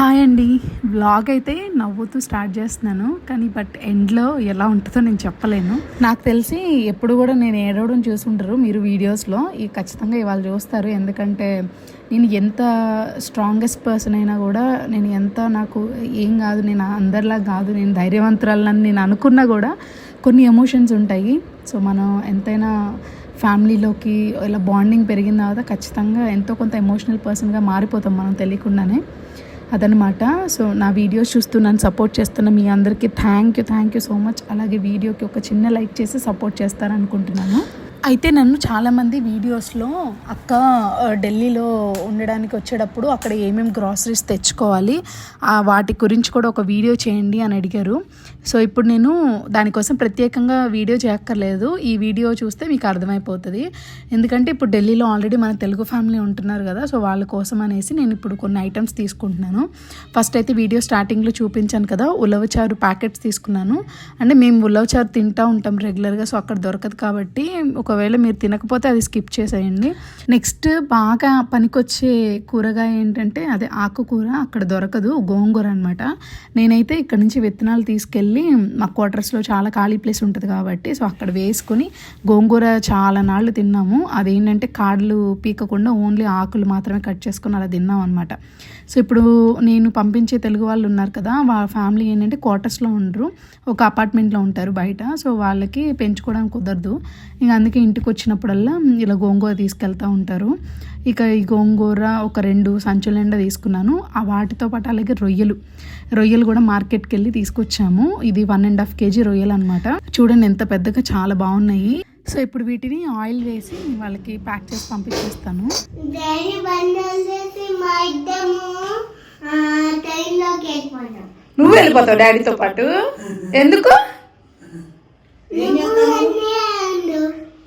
Hi అండి. Vlog అయితే నవ్వుతూ స్టార్ట్ చేస్తున్నాను. కానీ బట్ ఎండ్లో ఎలా ఉంటుందో నేను చెప్పలేను. నాకు తెలిసి ఎప్పుడు కూడా నేను ఏడవడం చూసుంటారు మీరు వీడియోస్లో ఈ ఖచ్చితంగా ఇవాళ చూస్తారు. ఎందుకంటే నేను ఎంత స్ట్రాంగెస్ట్ పర్సన్ అయినా కూడా నేను ఎంత నాకు ఏం కాదు నేను అందరిలా కాదు నేను ధైర్యవంతురాలని నేను అనుకున్నా కూడా కొన్ని ఎమోషన్స్ ఉంటాయి. సో మనం ఎంతైనా ఫ్యామిలీలోకి ఇలా బాండింగ్ పెరిగిన తర్వాత ఖచ్చితంగా ఎంతో కొంత ఎమోషనల్ పర్సన్గా మారిపోతాం మనం తెలియకుండానే. అదనమాట. సో నా వీడియోస్ చూస్తూ నన్ను సపోర్ట్ చేస్తున్న మీ అందరికీ thank you thank you so much. అలాగే వీడియోకి ఒక చిన్న లైక్ చేసి సపోర్ట్ చేస్తారనుకుంటున్నాను. అయితే నన్ను చాలామంది వీడియోస్లో అక్క ఢిల్లీలో ఉండడానికి వచ్చేటప్పుడు అక్కడ ఏమేమి గ్రాసరీస్ తెచ్చుకోవాలి వాటి గురించి కూడా ఒక వీడియో చేయండి అని అడిగారు. సో ఇప్పుడు నేను దానికోసం ప్రత్యేకంగా వీడియో చేయక్కర్లేదు. ఈ వీడియో చూస్తే మీకు అర్థమైపోతుంది. ఎందుకంటే ఇప్పుడు ఢిల్లీలో ఆల్రెడీ మన తెలుగు ఫ్యామిలీ ఉంటున్నారు కదా సో వాళ్ళ కోసం అనేసి నేను ఇప్పుడు కొన్ని ఐటమ్స్ తీసుకుంటున్నాను. ఫస్ట్ అయితే వీడియో స్టార్టింగ్లో చూపించాను కదా ఉలవచారు ప్యాకెట్స్ తీసుకున్నాను. అంటే మేము ఉలవచారు తింటూ ఉంటాం రెగ్యులర్గా సో అక్కడ దొరకదు కాబట్టి ఒక ఒకవేళ మీరు తినకపోతే అది స్కిప్ చేసేయండి. నెక్స్ట్ బాగా పనికొచ్చే కూరగాయ ఏంటంటే అదే ఆకుకూర అక్కడ దొరకదు గోంగూర అనమాట నేనైతే ఇక్కడ నుంచి విత్తనాలు తీసుకెళ్ళి మా క్వార్టర్స్లో చాలా ఖాళీ ప్లేస్ ఉంటుంది కాబట్టి సో అక్కడ వేసుకొని గోంగూర చాలా నాళ్ళు తిన్నాము. అదేంటంటే కాడలు పీకకుండా ఓన్లీ ఆకులు మాత్రమే కట్ చేసుకొని అలా తిన్నాం అనమాట సో ఇప్పుడు నేను పంపించే తెలుగు వాళ్ళు ఉన్నారు కదా వాళ్ళ ఫ్యామిలీ ఏంటంటే క్వార్టర్స్లో ఉండరు ఒక అపార్ట్మెంట్లో ఉంటారు బయట. సో వాళ్ళకి పెంచుకోవడానికి కుదరదు. ఇంక అందుకే ఇంటికి వచ్చినప్పుడల్లా ఇలా గోంగూర తీసుకెళ్తూ ఉంటారు. ఇక ఈ గోంగూర ఒక రెండు సంచుల నిండా తీసుకున్నాను. ఆ వాటితో పాటు అలాగే రొయ్యలు. రొయ్యలు కూడా మార్కెట్కి వెళ్ళి తీసుకొచ్చాము. ఇది వన్ అండ్ హాఫ్ కేజీ రొయ్యలు అనమాట చూడండి ఎంత పెద్దగా చాలా బాగున్నాయి. సో ఇప్పుడు వీటిని ఆయిల్ వేసి వాళ్ళకి ప్యాక్ చేసి పంపించేస్తాను. నువ్వు వెళ్ళిపోతావు డాడీతో పాటు? ఎందుకు?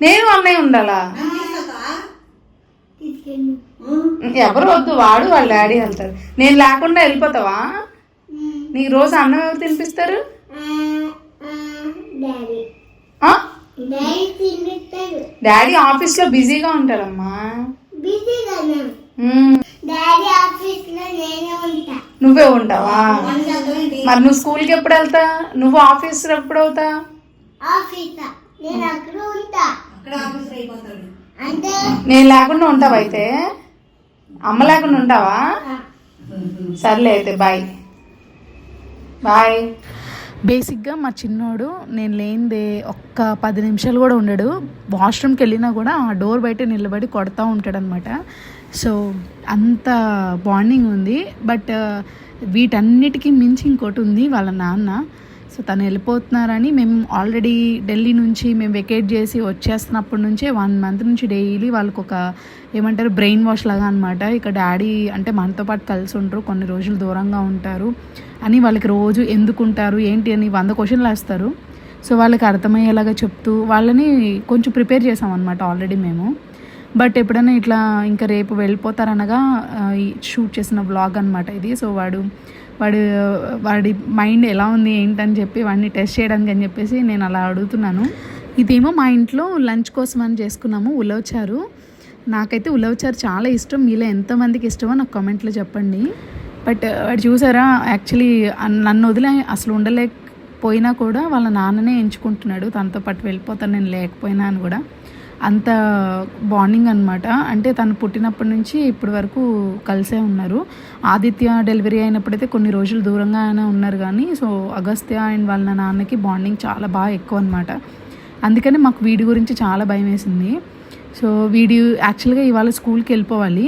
నేను అన్నయ్య ఉండాలా? ఎవరు వద్దు వాడు వాళ్ళ డాడీ వెళ్తారు నేను లేకుండా వెళ్ళిపోతావా? నీకు రోజు అన్నం ఎవరు తినిపిస్తారు? డాడీ. ఆ? డాడీ ఆఫీస్లో బిజీగా ఉంటారమ్మా. నువ్వే ఉంటావా? మరి నువ్వు స్కూల్కి ఎప్పుడు వెళ్తా? నువ్వు ఆఫీస్ ఎప్పుడు అవుతా ఆఫీస్ నేను అక్కడ ఉంటా. అంటే? నేను లేకుండా ఉంటావా అయితే? అమ్మ లేకుండా ఉంటావా? సర్లే అయితే బాయ్ బాయ్ బేసిక్గా మా చిన్నోడు నేను లేనిదే ఒక్క పది నిమిషాలు కూడా ఉండడు. వాష్రూమ్కి వెళ్ళినా కూడా ఆ డోర్ బయట నిలబడి కొడతా ఉంటాడనమాట సో అంత బాండింగ్ ఉంది. బట్ వీటన్నిటికీ మించి ఇంకోటి ఉంది వాళ్ళ నాన్న. సో తను వెళ్ళిపోతున్నారని మేము ఆల్రెడీ ఢిల్లీ నుంచి మేము వెకేట్ చేసి వచ్చేస్తున్నప్పటి నుంచే వన్ మంత్ నుంచి డైలీ వాళ్ళకు ఒక ఏమంటారు బ్రెయిన్ వాష్ లాగా అనమాట ఇక డాడీ అంటే మనతో పాటు కలిసి ఉంటారు కొన్ని రోజులు దూరంగా ఉంటారు అని వాళ్ళకి రోజు ఎందుకుంటారు ఏంటి అని వంద క్వశ్చన్లు వేస్తారు. సో వాళ్ళకి అర్థమయ్యేలాగా చెప్తూ వాళ్ళని కొంచెం ప్రిపేర్ చేసామన్నమాట ఆల్రెడీ మేము. బట్ ఎప్పుడైనా ఇట్లా ఇంకా రేపు వెళ్ళిపోతారనగా షూట్ చేసిన వ్లాగ్ అనమాట ఇది. సో వాడు వాడు వాడి మైండ్ ఎలా ఉంది ఏంటని చెప్పి వాడిని టెస్ట్ చేయడానికి అని చెప్పేసి నేను అలా అడుగుతున్నాను. ఇదేమో మా ఇంట్లో లంచ్ కోసం అని చేసుకున్నాము ఉలవచారు నాకైతే ఉలవచారు చాలా ఇష్టం మీలో ఎంతమందికి ఇష్టమో నాకు కామెంట్లో చెప్పండి. బట్ వాడు చూసారా యాక్చువల్లీ నన్ను వదిలే అసలు ఉండలేకపోయినా కూడా వాళ్ళ నాన్ననే ఎంచుకుంటున్నాడు. తనతో పాటు వెళ్ళిపోతాను నేను లేకపోయినా అని కూడా. అంత బాండింగ్ అనమాట అంటే తను పుట్టినప్పటి నుంచి ఇప్పటి వరకు కలిసే ఉన్నారు. ఆదిత్య డెలివరీ అయినప్పుడైతే కొన్ని రోజులు దూరంగా ఆయన ఉన్నారు కానీ సో అగస్త్య అండ్ వాళ్ళ నాన్నకి బాండింగ్ చాలా బాగా ఎక్కువ అనమాట అందుకని మాకు వీడి గురించి చాలా భయం వేసింది. సో వీడి యాక్చువల్గా ఇవాళ స్కూల్కి వెళ్ళిపోవాలి.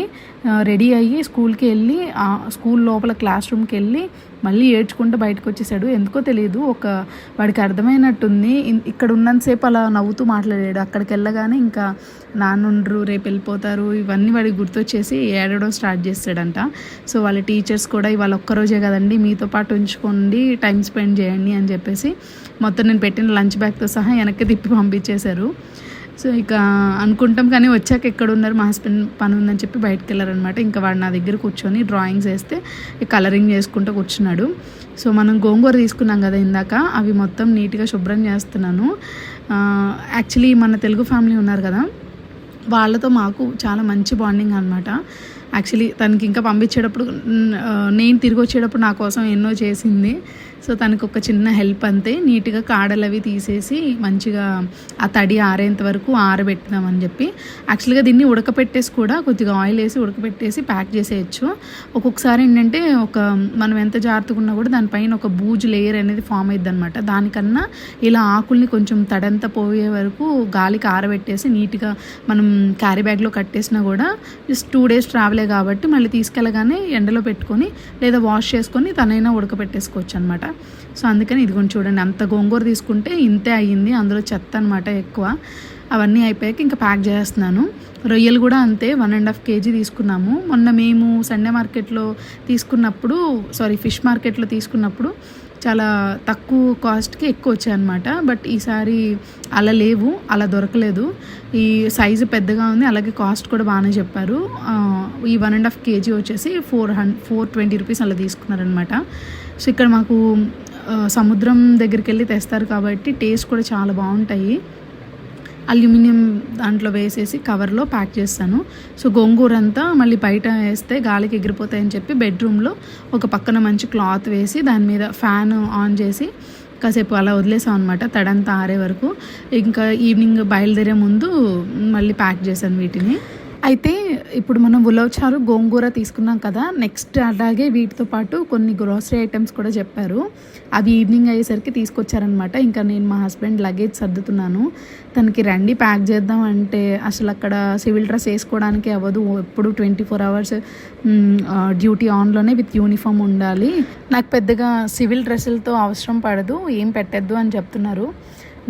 రెడీ అయ్యి స్కూల్కి వెళ్ళి స్కూల్ లోపల క్లాస్ రూమ్కి వెళ్ళి మళ్ళీ ఏడ్చుకుంటూ బయటకు వచ్చేసాడు. ఎందుకో తెలియదు ఒక వాడికి అర్థమైనట్టుంది. ఇక్కడ ఉన్నంతసేపు అలా నవ్వుతూ మాట్లాడాడు. అక్కడికి వెళ్ళగానే ఇంకా నాన్నుండ్రు రేపు వెళ్ళిపోతారు. ఇవన్నీ వాడికి గుర్తొచ్చేసి ఏడవడం స్టార్ట్ చేస్తాడంట. సో వాళ్ళ టీచర్స్ కూడా ఇవాళ ఒక్కరోజే కదండి మీతో పాటు ఉంచుకోండి టైం స్పెండ్ చేయండి అని చెప్పేసి మొత్తం నేను పెట్టిన లంచ్ బ్యాగ్తో సహా వెనక్కి తిప్పి పంపించేశారు. సో ఇక అనుకుంటాం కానీ వచ్చాక ఎక్కడ ఉన్నారు మా హస్బెండ్ పని ఉందని చెప్పి బయటకు వెళ్ళారనమాట ఇంకా వాడు నా దగ్గర కూర్చొని డ్రాయింగ్స్ వేస్తే కలరింగ్ చేసుకుంటూ కూర్చున్నాడు. సో మనం గోంగూర తీసుకున్నాం కదా ఇందాక అవి మొత్తం నీట్గా శుభ్రం చేస్తున్నాను. యాక్చువల్లీ మన తెలుగు ఫ్యామిలీ ఉన్నారు కదా వాళ్ళతో మాకు చాలా మంచి బాండింగ్ అనమాట యాక్చువల్లీ తనకి ఇంకా పంపించేటప్పుడు నేను తిరిగి వచ్చేటప్పుడు నా కోసం ఎన్నో చేసింది. సో తనకు ఒక చిన్న హెల్ప్ అంతే. నీట్గా కాడలు అవి తీసేసి మంచిగా ఆ తడి ఆరేంత వరకు ఆరబెట్టినామని చెప్పి. యాక్చువల్గా దీన్ని ఉడకపెట్టేసి కూడా కొద్దిగా ఆయిల్ వేసి ఉడకపెట్టేసి ప్యాక్ చేసేయచ్చు. ఒక్కొక్కసారి ఏంటంటే ఒక మనం ఎంత జాగ్రత్తగా ఉన్నా కూడా దానిపైన ఒక బూజు లేయర్ అనేది ఫామ్ అయ్యిద్ది అనమాట దానికన్నా ఇలా ఆకుల్ని కొంచెం తడంతా పోయే వరకు గాలికి ఆరబెట్టేసి నీట్గా మనం క్యారీ బ్యాగ్లో కట్టేసినా కూడా జస్ట్ టూ డేస్ ట్రావెల్ కాబట్టి మళ్ళీ తీసుకెళ్ళగానే ఎండలో పెట్టుకొని లేదా వాష్ చేసుకొని తనైనా ఉడకపెట్టేసుకోవచ్చు అనమాట సో అందుకని ఇదిగోండి చూడండి అంత గోంగూర తీసుకుంటే ఇంతే అయ్యింది అందులో చెత్త అనమాట ఎక్కువ. అవన్నీ అయిపోయాక ఇంకా ప్యాక్ చేస్తున్నాను. రొయ్యలు కూడా అంతే వన్ అండ్ హాఫ్ కేజీ తీసుకున్నాము. మొన్న మేము సండే మార్కెట్లో తీసుకున్నప్పుడు సారీ ఫిష్ మార్కెట్లో తీసుకున్నప్పుడు చాలా తక్కువ కాస్ట్కి ఎక్కువ వచ్చాయన్నమాట బట్ ఈసారి అలా లేవు అలా దొరకలేదు. ఈ సైజు పెద్దగా ఉంది అలాగే కాస్ట్ కూడా బాగానే చెప్పారు. ఈ వన్ అండ్ హాఫ్ కేజీ వచ్చేసి four hundred four twenty rupees అలా తీసుకున్నారనమాట సో ఇక్కడ మాకు సముద్రం దగ్గరికి వెళ్ళి తెస్తారు కాబట్టి టేస్ట్ కూడా చాలా బాగుంటాయి. అల్యూమినియం దాంట్లో వేసేసి కవర్లో ప్యాక్ చేస్తాను. సో గోంగూర అంతా మళ్ళీ బయట వేస్తే గాలికి ఎగిరిపోతాయని చెప్పి బెడ్రూమ్లో ఒక పక్కన మంచి క్లాత్ వేసి దాని మీద ఫ్యాన్ ఆన్ చేసి కాసేపు అలా వదిలేసాం అనమాట తడంతా ఆరే వరకు. ఇంకా ఈవినింగ్ బయలుదేరే ముందు మళ్ళీ ప్యాక్ చేశాను వీటిని. అయితే ఇప్పుడు మనం ఉలవచారు గోంగూర తీసుకున్నాం కదా నెక్స్ట్ అలాగే వీటితో పాటు కొన్ని గ్రోసరీ ఐటమ్స్ కూడా చెప్పారు. అవి ఈవినింగ్ అయ్యేసరికి తీసుకొచ్చారనమాట ఇంకా నేను మా హస్బెండ్ లగేజ్ సర్దుతున్నాను. తనకి రండి ప్యాక్ చేద్దాం అంటే అసలు అక్కడ సివిల్ డ్రెస్ వేసుకోవడానికి అవ్వదు. ఎప్పుడు ట్వంటీ ఫోర్ అవర్స్ డ్యూటీ ఆన్లోనే విత్ యూనిఫామ్ ఉండాలి. నాకు పెద్దగా సివిల్ డ్రెస్సులతో అవసరం పడదు ఏం పెట్టద్దు అని చెప్తున్నారు.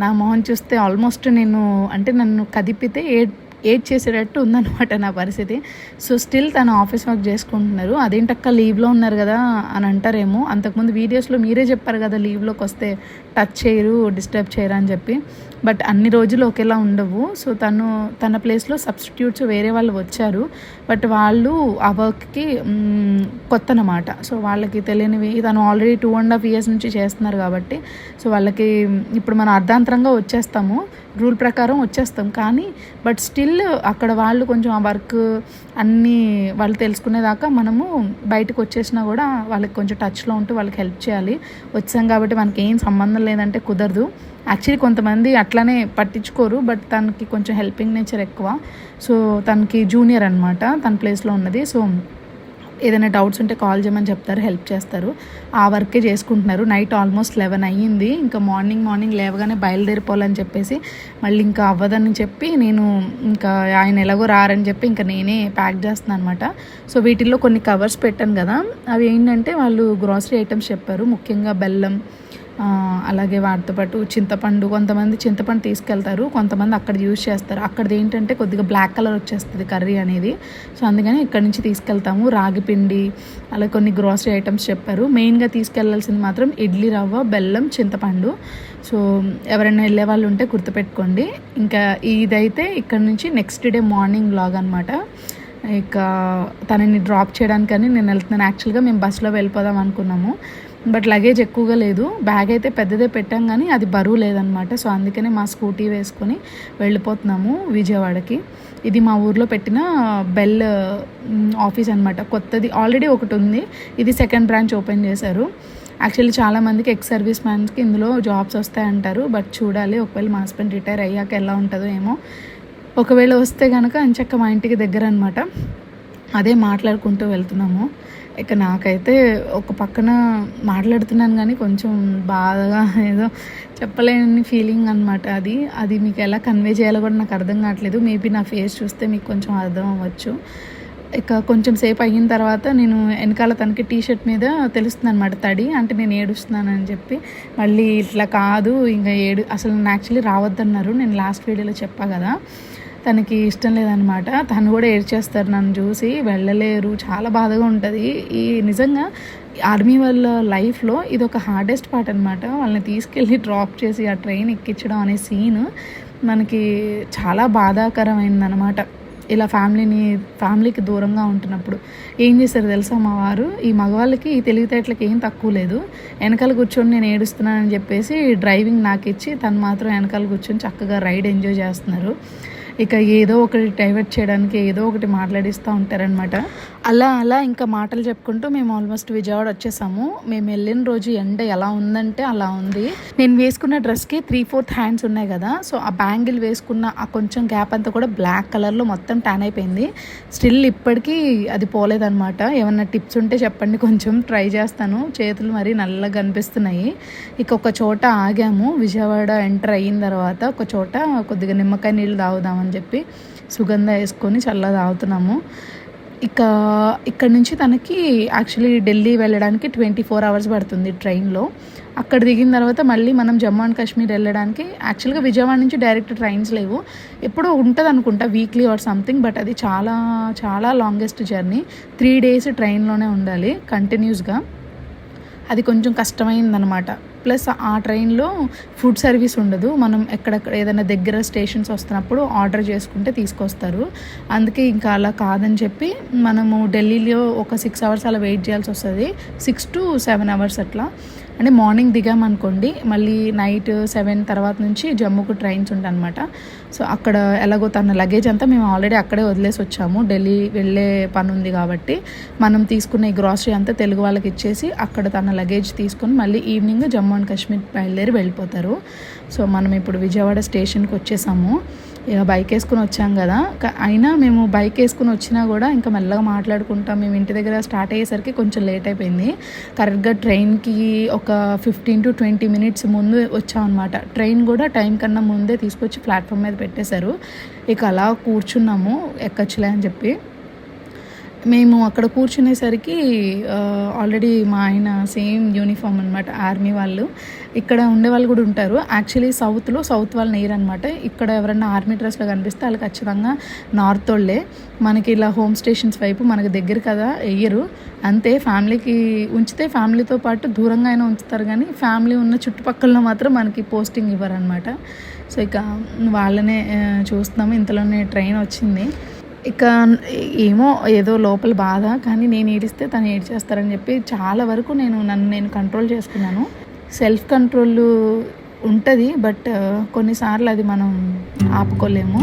నా మొహం చూస్తే ఆల్మోస్ట్ నేను అంటే నన్ను కదిపితే ఏ ఏడ్ చేసేటట్టు ఉందన్నమాట నా పరిస్థితి. సో స్టిల్ తను ఆఫీస్ వర్క్ చేసుకుంటున్నారు. అదేంటక్క లీవ్లో ఉన్నారు కదా అని అంటారేమో. అంతకుముందు వీడియోస్లో మీరే చెప్పారు కదా లీవ్లోకి వస్తే టచ్ చేయరు డిస్టర్బ్ చేయరు అని చెప్పి. బట్ అన్ని రోజులు ఒకేలా ఉండవు. సో తను తన ప్లేస్లో సబ్స్టిట్యూట్స్ వేరే వాళ్ళు వచ్చారు. బట్ వాళ్ళు ఆ వర్క్కి కొత్త అనమాట సో వాళ్ళకి తెలియనివి తను already two and half years నుంచి చేస్తున్నారు కాబట్టి సో వాళ్ళకి ఇప్పుడు మనం అర్ధాంతరంగా వచ్చేస్తాము. రూల్ ప్రకారం వచ్చేస్తాం. కానీ బట్ స్టిల్ అక్కడ వాళ్ళు కొంచెం ఆ వర్క్ అన్నీ వాళ్ళు తెలుసుకునేదాకా మనము బయటకు వచ్చేసినా కూడా వాళ్ళకి కొంచెం టచ్లో ఉంటూ వాళ్ళకి హెల్ప్ చేయాలి. వచ్చాం కాబట్టి మనకి ఏం సంబంధం లేదంటే కుదరదు. యాక్చువల్లీ కొంతమంది అట్లానే పట్టించుకోరు బట్ తనకి కొంచెం హెల్పింగ్ నేచర్ ఎక్కువ. సో తనకి జూనియర్ అనమాట తన ప్లేస్లో ఉన్నది. సో ఏదైనా డౌట్స్ ఉంటే కాల్ చేయమని చెప్తారు హెల్ప్ చేస్తారు. ఆ వర్కే చేసుకుంటున్నారు. నైట్ ఆల్మోస్ట్ లెవెన్ అయ్యింది. ఇంకా మార్నింగ్ మార్నింగ్ లేవగానే బయలుదేరిపోవాలని చెప్పేసి మళ్ళీ ఇంకా అవ్వదని చెప్పి నేను ఇంకా ఆయన ఎలాగో రారని చెప్పి ఇంకా నేనే ప్యాక్ చేస్తున్నాను అనమాట సో వీటిల్లో కొన్ని కవర్స్ పెట్టాను కదా. అవి ఏంటంటే వాళ్ళు గ్రాసరీ ఐటమ్స్ చెప్పారు. ముఖ్యంగా బెల్లం అలాగే వాటితో పాటు చింతపండు కొంతమంది చింతపండు తీసుకెళ్తారు కొంతమంది అక్కడ యూజ్ చేస్తారు. అక్కడది ఏంటంటే కొద్దిగా బ్లాక్ కలర్ వచ్చేస్తుంది కర్రీ అనేది. సో అందుకని ఇక్కడ నుంచి తీసుకెళ్తాము. రాగి పిండి అలాగే కొన్ని గ్రోసరీ ఐటమ్స్ చెప్పారు. మెయిన్గా తీసుకెళ్ళాల్సింది మాత్రం ఇడ్లీ రవ్వ బెల్లం చింతపండు. సో ఎవరైనా వెళ్ళే వాళ్ళు ఉంటే గుర్తుపెట్టుకోండి. ఇంకా ఇదైతే ఇక్కడ నుంచి నెక్స్ట్ డే మార్నింగ్ లాగ్ అనమాట ఇక తనని డ్రాప్ చేయడానికని నేను వెళ్తున్నాను. యాక్చువల్గా మేము బస్సులో వెళ్ళిపోదాం అనుకున్నాము. బట్ లగేజ్ ఎక్కువగా లేదు. బ్యాగ్ అయితే పెద్దదే పెట్టాం కానీ అది బరువు లేదనమాట. సో అందుకనే మా స్కూటీ వేసుకొని వెళ్ళిపోతున్నాము విజయవాడకి. ఇది మా ఊర్లో పెట్టిన బెల్ ఆఫీస్ అనమాట. కొత్తది. ఆల్రెడీ ఒకటి ఉంది. ఇది సెకండ్ బ్రాంచ్ ఓపెన్ చేశారు. యాక్చువల్లీ చాలామందికి ఎక్స్ సర్వీస్ మ్యాన్స్కి ఇందులో జాబ్స్ వస్తాయంటారు బట్ చూడాలి. ఒకవేళ మా హస్బెండ్ రిటైర్ అయ్యాక ఎలా ఉంటుందో ఏమో. ఒకవేళ వస్తే కనుక అంచక్క మా ఇంటికి దగ్గర అనమాట. అదే మాట్లాడుకుంటూ వెళ్తున్నాము. ఇక నాకైతే ఒక పక్కన మాట్లాడుతున్నాను కానీ కొంచెం బాధగా ఏదో చెప్పలేని ఫీలింగ్ అనమాట అది. అది మీకు ఎలా కన్వే చేయాలో కూడా నాకు అర్థం కావట్లేదు. మేబీ నా ఫేస్ చూస్తే మీకు కొంచెం అర్థం అవ్వచ్చు. ఇక కొంచెం సేపు అయిన తర్వాత నేను వెనకాల తనకి టీ షర్ట్ మీద తెలుస్తుంది అనమాట తడి. అంటే నేను ఏడుస్తున్నానని చెప్పి. మళ్ళీ ఇట్లా కాదు ఇంకా ఏడు అసలు నేను యాక్చువల్లీ రావద్దన్నారు. నేను లాస్ట్ వీడియోలో చెప్పా కదా. తనకి ఇష్టం లేదనమాట తను కూడా ఏడ్చేస్తారు నన్ను చూసి. వెళ్ళలేరు. చాలా బాధగా ఉంటుంది. ఈ నిజంగా ఆర్మీ వాళ్ళ లైఫ్లో ఇది ఒక హార్డెస్ట్ పార్ట్ అనమాట వాళ్ళని తీసుకెళ్ళి డ్రాప్ చేసి ఆ ట్రైన్ ఎక్కించడం అనే సీన్ మనకి చాలా బాధాకరమైందనమాట ఇలా ఫ్యామిలీని ఫ్యామిలీకి దూరంగా ఉంటున్నప్పుడు. ఏం చేశారు తెలుసా మా వారు? ఈ మగవాళ్ళకి ఈ తెలివితేటలకి ఏం తక్కువ లేదు. వెనకాల కూర్చొని నేను ఏడుస్తున్నానని చెప్పేసి డ్రైవింగ్ నాకు ఇచ్చి తను మాత్రం వెనకాల కూర్చొని చక్కగా రైడ్ ఎంజాయ్ చేస్తున్నారు. ఇక ఏదో ఒకటి డైవర్ట్ చేయడానికి ఏదో ఒకటి మాట్లాడిస్తూ ఉంటారనమాట అలా అలా ఇంకా మాటలు చెప్పుకుంటూ మేము ఆల్మోస్ట్ విజయవాడ వచ్చేసాము. మేము వెళ్ళిన రోజు ఎండ ఎలా ఉందంటే అలా ఉంది. నేను వేసుకున్న డ్రెస్కి త్రీ ఫోర్త్ హ్యాండ్స్ ఉన్నాయి కదా. సో ఆ బ్యాంగిల్ వేసుకున్న ఆ కొంచెం గ్యాప్ అంతా కూడా బ్లాక్ కలర్లో మొత్తం ట్యాన్ అయిపోయింది. స్టిల్ ఇప్పటికీ అది పోలేదన్నమాట. ఏమన్నా టిప్స్ ఉంటే చెప్పండి కొంచెం ట్రై చేస్తాను. చేతులు మరీ నల్లగా కనిపిస్తున్నాయి ఇక ఒక చోట ఆగాము. విజయవాడ ఎంటర్ అయిన తర్వాత ఒక చోట కొద్దిగా నిమ్మకాయ నీళ్ళు తాగుదామని చెప్పి సుగంధ వేసుకొని చల్ల తాగుతున్నాము. ఇక ఇక్కడ నుంచి తనకి యాక్చువల్లీ ఢిల్లీ వెళ్ళడానికి ట్వంటీ ఫోర్ అవర్స్ పడుతుంది ట్రైన్లో. అక్కడ దిగిన తర్వాత మళ్ళీ మనం జమ్మూ అండ్ కాశ్మీర్ వెళ్ళడానికి యాక్చువల్గా విజయవాడ నుంచి డైరెక్ట్ ట్రైన్స్ లేవు. ఎప్పుడో ఉంటుంది అనుకుంటా వీక్లీ ఆర్ సంథింగ్ బట్ అది చాలా చాలా లాంగెస్ట్ జర్నీ త్రీ డేస్ ట్రైన్లోనే ఉండాలి కంటిన్యూస్గా అది కొంచెం కష్టమైందనమాట. ప్లస్ ఆ ట్రైన్లో ఫుడ్ సర్వీస్ ఉండదు. మనం ఎక్కడెక్కడ ఏదైనా దగ్గర స్టేషన్స్ వస్తున్నప్పుడు ఆర్డర్ చేసుకుంటే తీసుకొస్తారు. అందుకే ఇంకా అలా కాదని చెప్పి మనము ఢిల్లీలో ఒక సిక్స్ అవర్స్ అలా వెయిట్ చేయాల్సి వస్తుంది. సిక్స్ టు సెవెన్ అవర్స్ అట్లా. అంటే మార్నింగ్ దిగామనుకోండి మళ్ళీ నైట్ సెవెన్ తర్వాత నుంచి జమ్మూకు ట్రైన్స్ ఉంటాయన్నమాట. సో అక్కడ ఎలాగో తన లగేజ్ అంతా మేము ఆల్రెడీ అక్కడే వదిలేసి వచ్చాము. ఢిల్లీ వెళ్ళే పని ఉంది కాబట్టి మనం తీసుకున్న ఈ గ్రాసరీ అంతా తెలుగు వాళ్ళకి ఇచ్చేసి అక్కడ తన లగేజ్ తీసుకొని మళ్ళీ ఈవినింగ్ జమ్మూ అండ్ కాశ్మీర్ బయలుదేరి వెళ్ళిపోతారు. సో మనం ఇప్పుడు విజయవాడ స్టేషన్కి వచ్చేసాము. బైక్ వేసుకుని వచ్చాం కదా. అయినా మేము బైక్ వేసుకుని వచ్చినా కూడా ఇంకా మెల్లగా మాట్లాడుకుంటాం. మేము ఇంటి దగ్గర స్టార్ట్ అయ్యేసరికి కొంచెం లేట్ అయిపోయింది. కరెక్ట్గా ట్రైన్కి ఒక ఫిఫ్టీన్ టు ట్వంటీ మినిట్స్ ముందు వచ్చామన్నమాట ట్రైన్ కూడా టైం కన్నా ముందే తీసుకొచ్చి ప్లాట్ఫామ్ మీద పెట్టేశారు. ఇక అలా కూర్చున్నాము. ఎక్కచ్చులే అని చెప్పి. మేము అక్కడ కూర్చునేసరికి ఆల్రెడీ మా ఆయన సేమ్ యూనిఫామ్ అనమాట ఆర్మీ వాళ్ళు. ఇక్కడ ఉండే వాళ్ళు కూడా ఉంటారు. యాక్చువల్లీ సౌత్లో సౌత్ వాళ్ళు నేర్ అనమాట ఇక్కడ ఎవరైనా ఆర్మీ డ్రెస్లో కనిపిస్తే వాళ్ళు ఖచ్చితంగా నార్త్ వాళ్ళే. మనకి ఇలా హోమ్ స్టేషన్స్ వైపు మనకు దగ్గర కదా వెయ్యరు అంతే ఫ్యామిలీకి ఉంచితే ఫ్యామిలీతో పాటు దూరంగా అయినా ఉంచుతారు కానీ ఫ్యామిలీ ఉన్న చుట్టుపక్కల మాత్రం మనకి పోస్టింగ్ ఇవ్వరు అనమాట సో ఇక వాళ్ళనే చూస్తున్నాము. ఇంతలోనే ట్రైన్ వచ్చింది. ఇక ఏమో ఏదో లోపల బాధ కానీ నేను ఏడిస్తే తను ఏడ్చేస్తారని చెప్పి చాలా వరకు నేను నన్ను నేను కంట్రోల్ చేసుకున్నాను. సెల్ఫ్ కంట్రోల్ ఉంటుంది బట్ కొన్నిసార్లు అది మనం ఆపుకోలేము.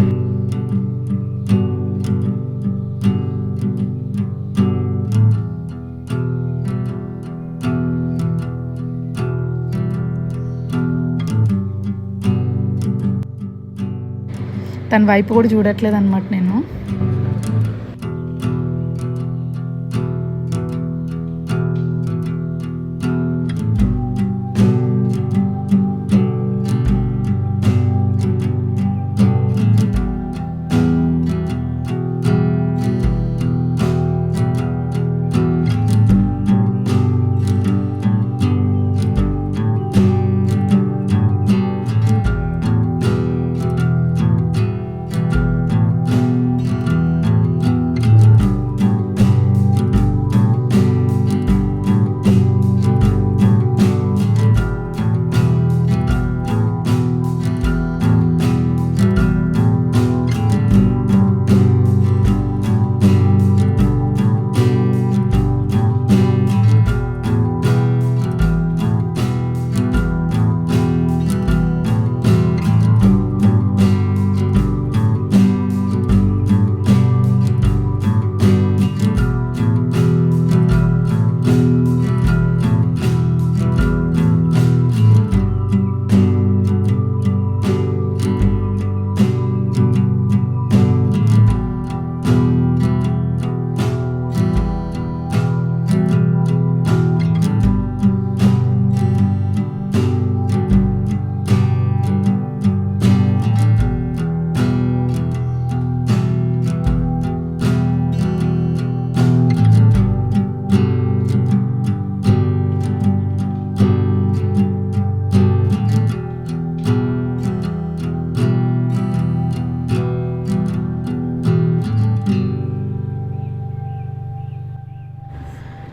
తన వైపు కూడా చూడట్లేదు అనమాట నేను.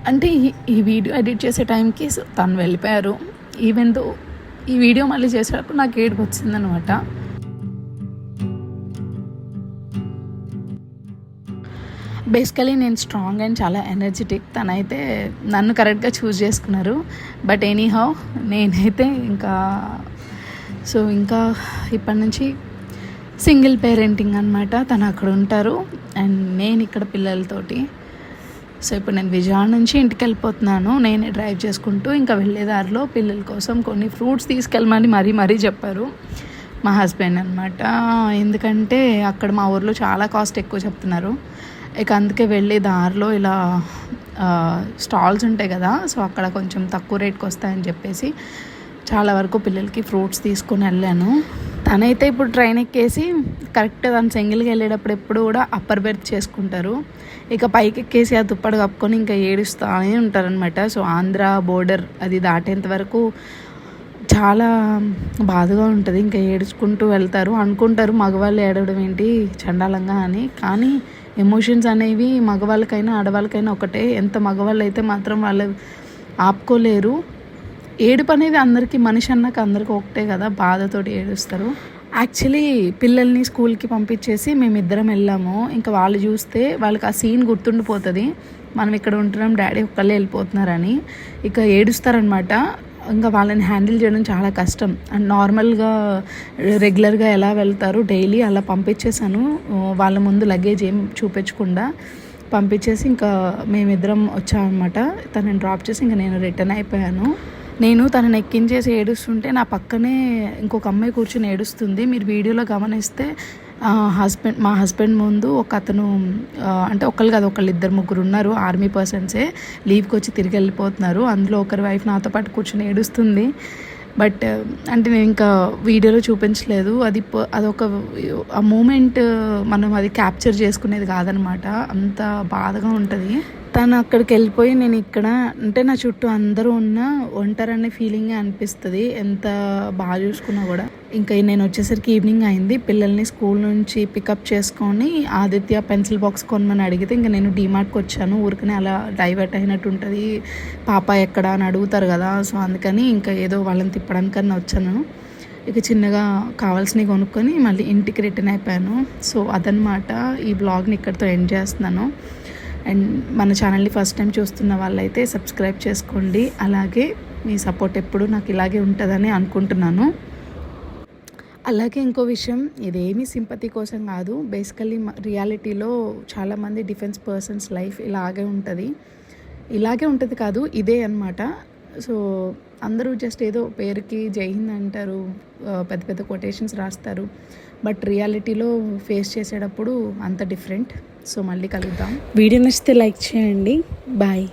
అంటే ఈ- ఈ వీడియో ఎడిట్ చేసే టైంకి తను వెళ్ళిపోయారు. ఈవెన్ దో ఈ వీడియో మళ్ళీ చేసేటప్పుడు నాకు ఏడుపు వచ్చిందనమాట బేసికలీ నేను స్ట్రాంగ్ అండ్ చాలా ఎనర్జెటిక్ తనైతే నన్ను కరెక్ట్గా చూస్ చేసుకున్నారు. బట్ ఎనీ హౌ నేనైతే ఇంకా సో ఇంకా ఇప్పటి నుంచి సింగిల్ పేరెంటింగ్ అనమాట తను అక్కడ ఉంటారు. అండ్ నేను ఇక్కడ పిల్లలతోటి. సో ఇప్పుడు నేను విజయవాడ నుంచి ఇంటికి వెళ్ళిపోతున్నాను. నేనే డ్రైవ్ చేసుకుంటూ ఇంకా వెళ్ళే దారిలో పిల్లల కోసం కొన్ని ఫ్రూట్స్ తీసుకెళ్ళమని మరీ మరీ చెప్పారు మా హస్బెండ్ అనమాట ఎందుకంటే అక్కడ మా ఊర్లో చాలా కాస్ట్ ఎక్కువ చెప్తున్నారు. ఇక అందుకే వెళ్ళే దారిలో ఇలా స్టాల్స్ ఉంటాయి కదా సో అక్కడ కొంచెం తక్కువ రేట్కి వస్తాయని చెప్పేసి చాలా వరకు పిల్లలకి ఫ్రూట్స్ తీసుకొని వెళ్ళాను. తనైతే ఇప్పుడు ట్రైన్ ఎక్కేసి కరెక్ట్ తను సింగిల్గా వెళ్ళేటప్పుడు ఎప్పుడు కూడా అప్పర్ బెర్త్ చేసుకుంటారు. ఇక పైకి ఎక్కేసి ఆ దుప్పటి కప్పుకొని ఇంకా ఏడుస్తూనే ఉంటారనమాట సో ఆంధ్ర బోర్డర్ అది దాటేంత వరకు చాలా బాధగా ఉంటుంది. ఇంకా ఏడుచుకుంటూ వెళ్తారు. అనుకుంటారు మగవాళ్ళు ఏడవడం ఏంటి? చండాలంగా అని. కానీ ఎమోషన్స్ అనేవి మగవాళ్ళకైనా ఆడవాళ్ళకైనా ఒకటే. ఎంత మగవాళ్ళు అయితే మాత్రం వాళ్ళు ఆపుకోలేరు. ఏడుపు అనేది అందరికీ మనిషి అన్నాక అందరికీ ఒకటే కదా బాధతోటి ఏడుస్తారు. యాక్చువల్లీ పిల్లల్ని స్కూల్కి పంపించేసి మేమిద్దరం వెళ్ళాము. ఇంకా వాళ్ళు చూస్తే వాళ్ళకి ఆ సీన్ గుర్తుండిపోతుంది. మనం ఇక్కడ ఉంటున్నాం డాడీ ఒక్కళ్ళే వెళ్ళిపోతున్నారని. ఇక ఏడుస్తారనమాట ఇంకా వాళ్ళని హ్యాండిల్ చేయడం చాలా కష్టం. అండ్ నార్మల్గా రెగ్యులర్గా ఎలా వెళ్తారు డైలీ అలా పంపించేసాను వాళ్ళ ముందు లగేజ్ ఏం చూపించకుండా పంపించేసి ఇంకా మేమిద్దరం వచ్చామన్నమాట. తనని డ్రాప్ చేసి ఇంకా నేను రిటర్న్ అయిపోయాను. నేను తనని ఎక్కించేసి ఏడుస్తుంటే నా పక్కనే ఇంకొక అమ్మాయి కూర్చొని ఏడుస్తుంది. మీరు వీడియోలో గమనిస్తే హస్బెండ్ మా హస్బెండ్ ముందు ఒక అతను అంటే ఒకళ్ళు కాదు ఒకళ్ళు ఇద్దరు ముగ్గురు ఉన్నారు. ఆర్మీ పర్సన్సే లీవ్కి వచ్చి తిరిగి వెళ్ళిపోతున్నారు. అందులో ఒకరి వైఫ్ నాతో పాటు కూర్చొని ఏడుస్తుంది. బట్ అంటే నేను ఇంకా వీడియోలో చూపించలేదు. అది ప- అదొక ఆ మూమెంట్ మనం అది క్యాప్చర్ చేసుకునేది కాదనమాట. అంత బాధగా ఉంటుంది. తను అక్కడికి వెళ్ళిపోయి నేను ఇక్కడ అంటే నా చుట్టూ అందరూ ఉన్న ఒంటరనే ఫీలింగే అనిపిస్తుంది. ఎంత బాగా చూసుకున్నా కూడా. ఇంకా నేను వచ్చేసరికి ఈవినింగ్ అయింది. పిల్లల్ని స్కూల్ నుంచి పికప్ చేసుకొని ఆదిత్య పెన్సిల్ బాక్స్ కొనమని అడిగితే ఇంకా నేను డీమార్ట్కి వచ్చాను. ఊరికనే అలా డైవర్ట్ అయినట్టు ఉంటుంది. పాప ఎక్కడ అని అడుగుతారు కదా సో అందుకని ఇంకా ఏదో వాళ్ళని తిప్పడానికన్నా వచ్చాను. ఇక చిన్నగా కావాల్సినవి కొనుక్కొని మళ్ళీ ఇంటికి రిటర్న్ అయిపోయాను. సో అదనమాట ఈ బ్లాగ్ని ఇక్కడితో ఎండ్ చేస్తున్నాను. అండ్ మన ఛానల్ని ఫస్ట్ టైం చూస్తున్న వాళ్ళైతే సబ్స్క్రైబ్ చేసుకోండి. అలాగే మీ సపోర్ట్ ఎప్పుడు నాకు ఇలాగే ఉంటుందని అనుకుంటున్నాను. అలాగే ఇంకో విషయం ఇదేమీ సింపతి కోసం కాదు. బేసికల్లీ రియాలిటీలో చాలామంది డిఫెన్స్ పర్సన్స్ లైఫ్ ఇలాగే ఉంటుంది. ఇలాగే ఉంటుంది కాదు ఇదే అన్నమాట. సో అందరూ జస్ట్ ఏదో పేరుకి జై హింద్ అంటారు పెద్ద పెద్ద కొటేషన్స్ రాస్తారు. బట్ రియాలిటీలో ఫేస్ చేసేటప్పుడు అంత డిఫరెంట్. సో మళ్ళీ కలుద్దాం. వీడియో నచ్చితే లైక్ చేయండి. బాయ్.